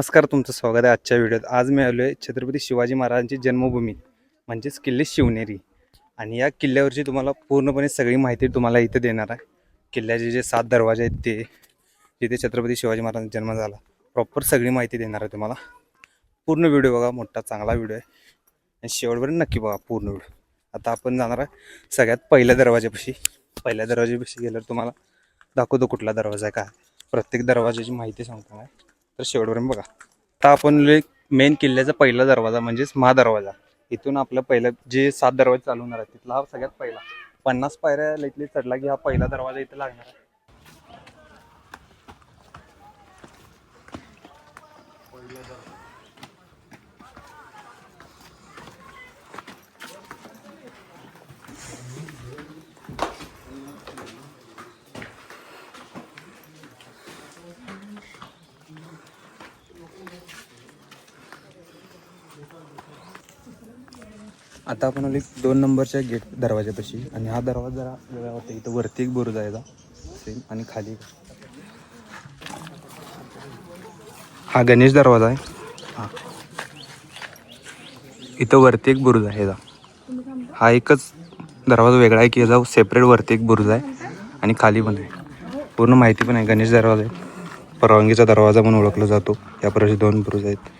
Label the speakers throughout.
Speaker 1: नमस्कार तुमचं स्वागत आहे आजच्या व्हिडिओत. आज मी आलो आहे छत्रपती शिवाजी महाराजांची जन्मभूमी म्हणजेच किल्ले शिवनेरी. आणि या किल्ल्यावरची तुम्हाला पूर्णपणे सगळी माहिती तुम्हाला इथे देणार आहे. किल्ल्याचे जे सात दरवाजे आहेत ते जिथे छत्रपती शिवाजी महाराजांचा जन्म झाला प्रॉपर सगळी माहिती देणार आहे तुम्हाला. पूर्ण व्हिडिओ बघा मोठा चांगला व्हिडिओ आहे. आणि शेवटपर्यंत नक्की बघा पूर्ण व्हिडिओ. आता आपण जाणार आहे सगळ्यात पहिल्या दरवाजापाशी पहिल्या दरवाज्यापाशी गेल्यावर तुम्हाला दाखवतो कुठला दरवाजा आहे काय प्रत्येक दरवाजाची माहिती सांगतो आहे तर शेवटपर्यंत बघा. आता आपण मेन किल्ल्याचा पहिला दरवाजा म्हणजेच महादरवाजा. इथून आपलं पहिलं जे सात दरवाजे चालू होणार आहे तिथला हा सगळ्यात पहिला. पन्नास पायऱ्या लेटली चढला की हा पहिला दरवाजा इथे लागणार आहे. आता आपण आलो एक दोन नंबरच्या गेट दरवाजापाशी आणि हा दरवाजा जरा वेगळा वाटतो इथं वरती एक बुरुज आहे सेम आणि खाली हा गणेश दरवाजा आहे. हा. इथं वरती एक बुरुज आहे याचा हा एकच दरवाजा वेगळा आहे की याचा सेपरेट वरती एक बुरुज आहे. आणि खाली पण आहे. पूर्ण माहिती पण आहे. गणेश दरवाजा आहे. परवानगीचा दरवाजा म्हणून ओळखला जातो. या प्रकारचे दोन बुरुज आहेत.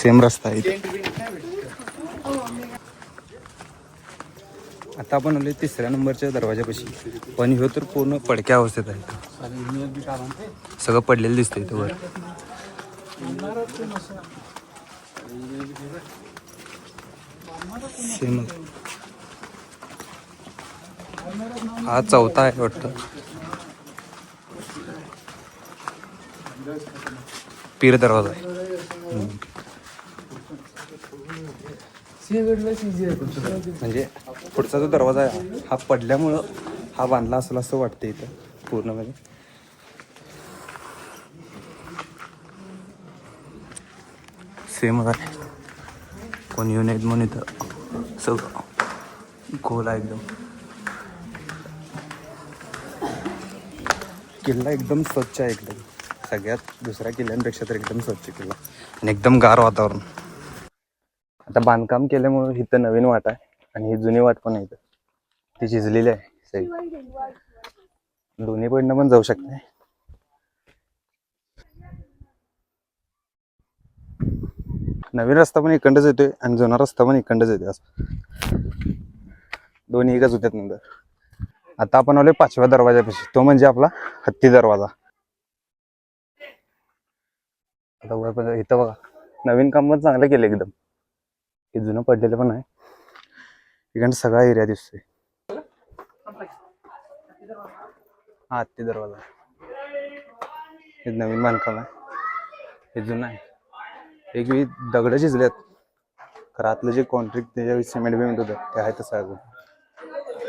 Speaker 1: सेम रस्ता आहे आता आपण आलोय तिसऱ्या नंबरच्या दरवाजापाशी पण ह्यो तर पूर्ण पडक्या अवस्थेत आहे सगळं पडलेलं दिसतंय इथं वर. सेम. हा चौथा आहे वाटतं. पीर दरवाजा आहे. म्हणजे पुढचा जो दरवाजा आहे हा पडल्यामुळं हा बांधला असेल असं वाटतं इथं पूर्णपणे. सेम आहे. कोण येऊन येत म्हणून इथं. सगळं गोल आहे एकदम. किल्ला एकदम स्वच्छ आहे एकदम. सगळ्यात दुसऱ्या किल्ल्यांपेक्षा तर एकदम स्वच्छ किल्ला. आणि एकदम गार वातावरण. आता बांधकाम केल्यामुळे इथं नवीन वाट आहे आणि ही जुनी वाट पण आहे इथं. ती झिजलेली आहे सही दोन्ही पडणं पण जाऊ शकते. नवीन रस्ता पण इकडंच येतोय आणि जुना रस्ता पण इकडंच येतोय असं. दोन्ही एकच होत्यात नंतर. आता आपण आलोय पाचव्या दरवाजापाशी तो म्हणजे आपला हत्ती दरवाजा. आता वर इथं बघा. नवीन काम पण चांगलं केलं एकदम. हे जुनं पडलेलं पण आहे. इकडं सगळा एरिया दिसतोय. हा ते दरवाजा. हे नवीन बांधकाम आहे. हे जुनं आहे. एक वेळी दगड शिजल्यात खरं आतलं जे कॉन्ट्रिक त्याच्या सिमेंट बिमेंट होतं ते आहे तसं अजून.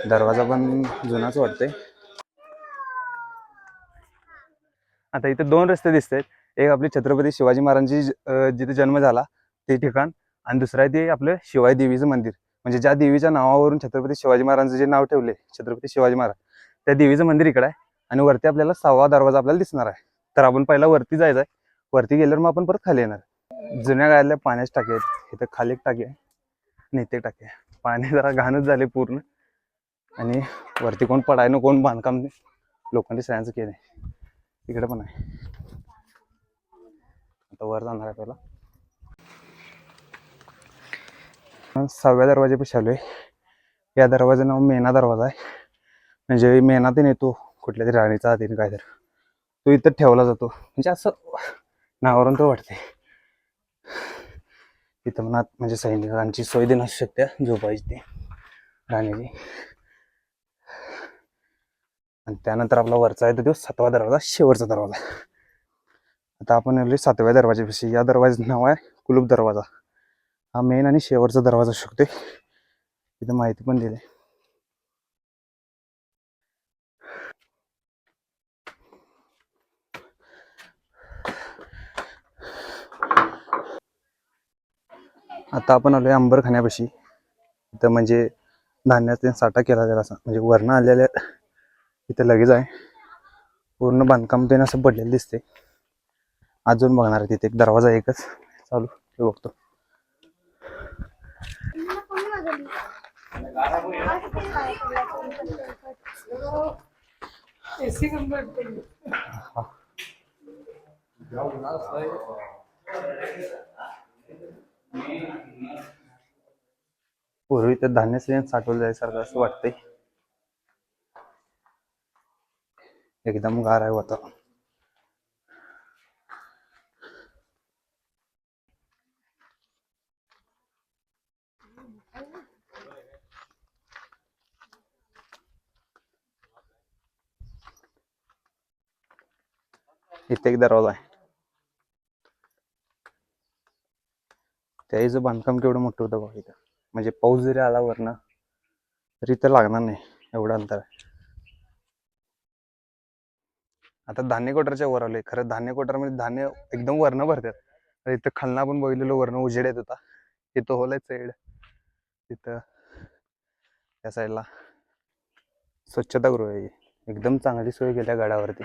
Speaker 1: दरवाजा पण जुनाच वाटतंय. आता इथे दोन रस्ते दिसत आहेत एक आपली छत्रपती शिवाजी महाराजांची जिथे जन्म झाला ते ठिकाण आणि दुसरं आहे ते आपलं शिवाय देवीचं मंदिर. म्हणजे ज्या देवीच्या नावावरून छत्रपती शिवाजी महाराजांचं जे नाव ठेवले छत्रपती शिवाजी महाराज त्या देवीचं मंदिर इकडं आहे. आणि वरती आपल्याला सहावा दरवाजा आपल्याला दिसणार आहे. तर आपण पहिला वरती जायचं आहे वरती गेल्यावर मग आपण परत खाली येणार जुन्या काळातल्या पाण्याच टाकी आहेत. इथं खाली एक टाकी आहे. आणि इथे टाकी आहे. पाणी जरा घाणच झाले पूर्ण. आणि वरती कोण पडाय ना कोण बांधकाम लोकांनी सगळ्यांचं केलंय. इकडे पण आहे. आता वर जाणार आहे पहिला. सहाव्या दरवाजापाशी आहे या दरवाजा नाव मेना दरवाजा आहे. म्हणजे मेनातून येतो कुठल्या तरी राणीचा हातीने काय तर तो इथं ठेवला जातो. म्हणजे असं नावावरून तर वाटते इथं मनात म्हणजे सैनिकांची सोय देणं असू शकते झोपायची ते राणीची. आणि त्यानंतर आपला वरचा आहे तो सातवा दरवाजा शेवटचा दरवाजा आता आपण सातव्या दरवाजापाशी. या दरवाजाचं नाव आहे कुलूप दरवाजा. हा मेन आणि शेवटचा दरवाजा असू शकतोय तिथं माहिती पण दिली आता आपण आलोय अंबरखान्यापाशी इथं म्हणजे धान्याचा साठा केला जाईल असा. म्हणजे वरनं आलेल्या इथं लगेच आहे. पूर्ण बांधकाम त्याने असं पडलेलं दिसते अजून बघणार आहे तिथे एक दरवाजा एकच. चालू. बघतो. पूर्वी तर धान्य सगळं साठवलं जायसारखं असं वाटतंय. एकदम गार आहे वातावरण. इथे एक दरवाजा आहे. त्याचं बांधकाम केवढं मोठं होतं बघा इथं. म्हणजे पाऊस जरी आला वरनं तरी इथं लागणार नाही एवढं अंतर आहे. आता धान्य कोटरच्या वर आलोय. खरं धान्य कोटरमध्ये धान्य एकदम वरनं भरतात. इथं खालना पण बघितलेलं वरनं उजेड येत होता. इथं होलाय साईड तिथं त्या साईडला स्वच्छतागृह आहे. एकदम चांगली सोय केल्या गडावरती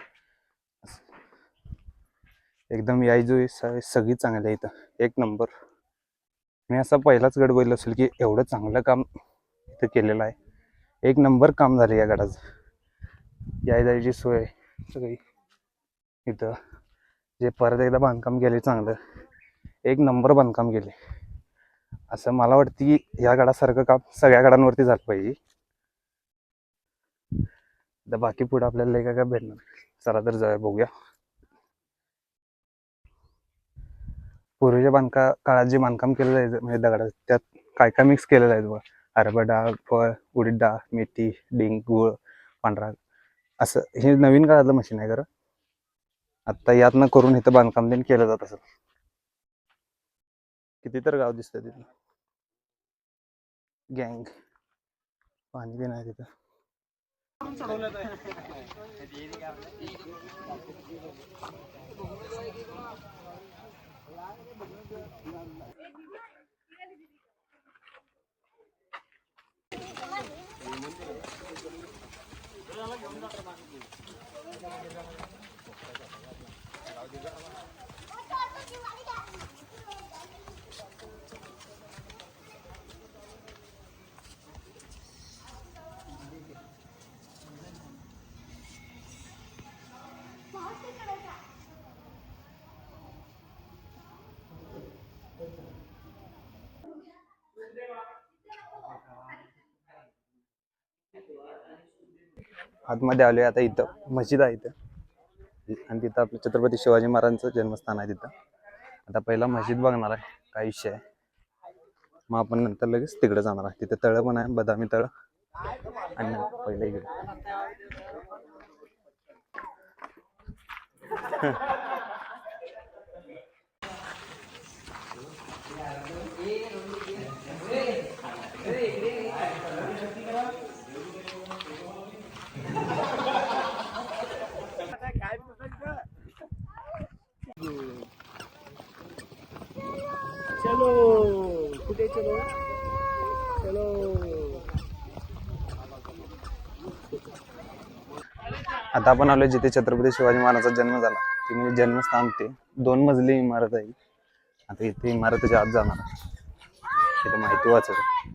Speaker 1: एकदम याय सगळी चांगली आहे इथं एक नंबर. मी असा पहिलाच गड बोललो असेल की एवढं चांगलं काम इथं केलेलं आहे. एक नंबर काम झालं या गडाचं. याय जायची सोय सगळी इथं. जे परत एकदा बांधकाम केले चांगलं. एक नंबर बांधकाम केले. असं मला वाटतं की या गडासारखं काम सगळ्या गडांवरती झालं पाहिजे. तर बाकी पुढं आपल्याला लय काय काय भेटणार. चला तर जाऊया बघूया. पूर्वीच्या बांधका काळात जे बांधकाम केलं जायचं म्हणजे दगडात त्यात काय काय मिक्स केलं जायचं बघा. हरभरा डाळ फळ उडीद डाळ मेथी डिंक गुळ पांढरा. असं हे नवीन काळातलं मशीन आहे खरं. आत्ता यातनं करून इथं बांधकाम त्यांनी केलं जात असं किती तर गाव दिसतं तिथं. गँग. पाणी देणार तिथं. Oh, God, look, you want आतमध्ये आलोय आता इथं. मस्जिद आहे इथं. आणि तिथं आपलं छत्रपती शिवाजी महाराजांचं जन्मस्थान आहे तिथं. आता पहिला मस्जिद बघणार आहे. काय विषय आहे. मग आपण नंतर लगेच तिकडे जाणार आहे. तिथे तळं पण आहे बदामी तळं. आणि पहिले पहिलं इकडे.
Speaker 2: चलो कुठे चलो? चलो.
Speaker 1: आता आपण आलो जिथे छत्रपती शिवाजी महाराजांचा जन्म झाला. ते म्हणजे जन्मस्थान ते दोन मजली इमारत आहे. आता इथे इमारतीच्या आत जाणार इथं माहिती वाचत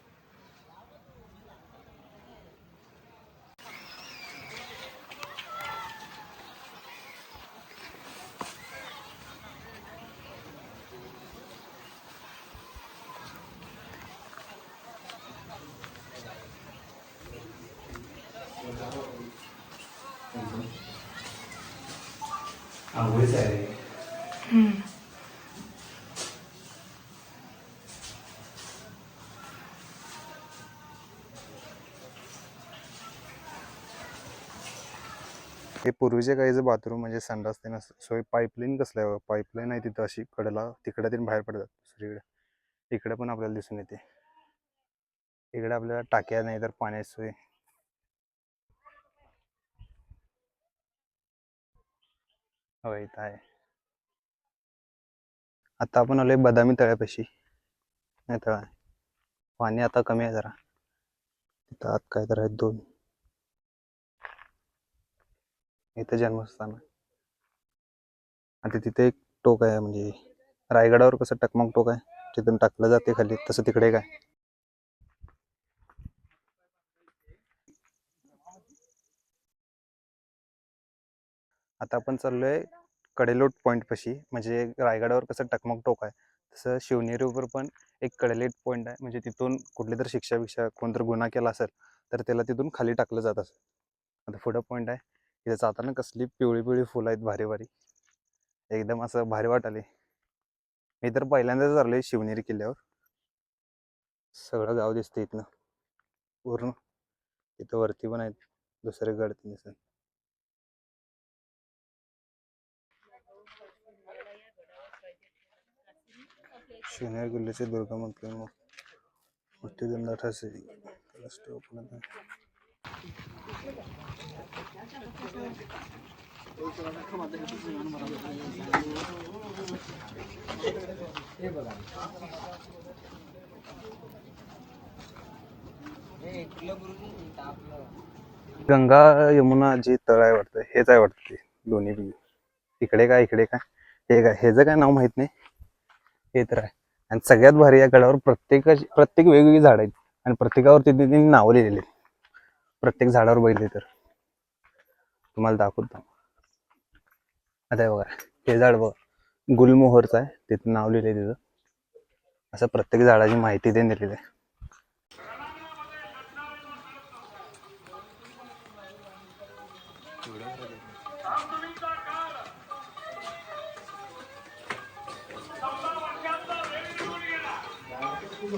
Speaker 1: आंघोळीच आहे हे पूर्वीच्या काहीचं बाथरूम म्हणजे संडास ते नसतं सोय पाईपलाईन कसलं आहे? पाईपलाईन आहे तिथं अशी कडेला तिकडे ते बाहेर पडतात दुसरीकडे. इकडे पण आपल्याला दिसून येते. इकडे आपल्याला टाक्या नाही तर पाण्याची सोय. हो इथं आहे. आता आपण आलोय बदामी तळ्यापाशी. नाही तळ आहे. पाणी आता कमी आहे जरा. तिथं आत काय तर आहेत दोन. इथं जन्मस्थान आहे. आता तिथे एक टोक आहे म्हणजे रायगडावर कसं टकमक टोक आहे तिथून टाकलं जाते खाली तसं तिकडे काय आता आपण चाललोय कडेलोट पॉईंटपाशी म्हणजे रायगडावर कसं टकमक टोक आहे तसं शिवनेरीवर पण एक कडेलेट पॉईंट आहे. म्हणजे तिथून कुठली तर शिक्षा बिक्षा कोणतर गुन्हा केला असेल तर त्याला तिथून खाली टाकलं जात असेल. आता पुढं पॉईंट आहे. तिथे जाताना कसली पिवळी पिवळी फुलं आहेत भारी भारी. एकदम असं भारी वाटाले मी तर पहिल्यांदाच चाललोय शिवनेरी किल्ल्यावर. सगळं गाव दिसतं इथनं. पूर्ण. इथं वरती पण आहेत. दुसरे गड ते दिसत शिवनेरी किल्ल्याचे दुर्गा मंदिर मग दंडाठ असेल राष्ट्रीय गंगा यमुना जी तळ आहे वाटतं हेच आहे वाटतं ते दोन्ही. इकडे काय इकडे काय? हे काय ह्याचं काय नाव माहीत नाही? हे तर आहे. आणि सगळ्यात भारी या गडावर प्रत्येकाची प्रत्येक वेगवेगळी झाडं आहेत. आणि प्रत्येकावर तिथे त्यांनी नावं लिहिलेली आहेत. प्रत्येक झाडावर बघितले तर. तुम्हाला दाखवतो. आता हे बघा हे झाड बघा. गुलमोहरचं आहे. तिथं नाव लिहिलंय तिथं. असं प्रत्येक झाडाची माहिती ते दिलेली आहे.
Speaker 2: पण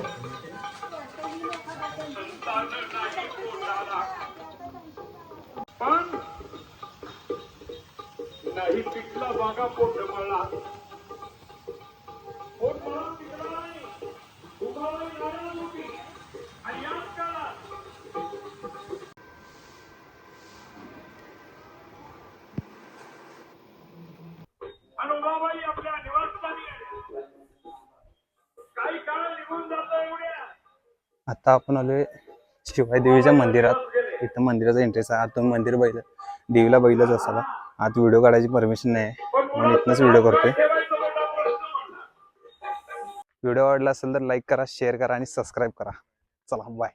Speaker 2: नाही पिकला बागा पोट मला
Speaker 1: आता आपण आलोय शिवाय देवीच्या मंदिरात. इथं मंदिराचा इंटरेस्ट आहे. आता मंदिर बघितलं देवीला बघितलंच असावा. आत व्हिडिओ काढायची परमिशन नाही. म्हणून इथनंच व्हिडिओ करतोय. व्हिडिओ आवडला असेल तर लाईक करा शेअर करा आणि सबस्क्राईब करा. चला बाय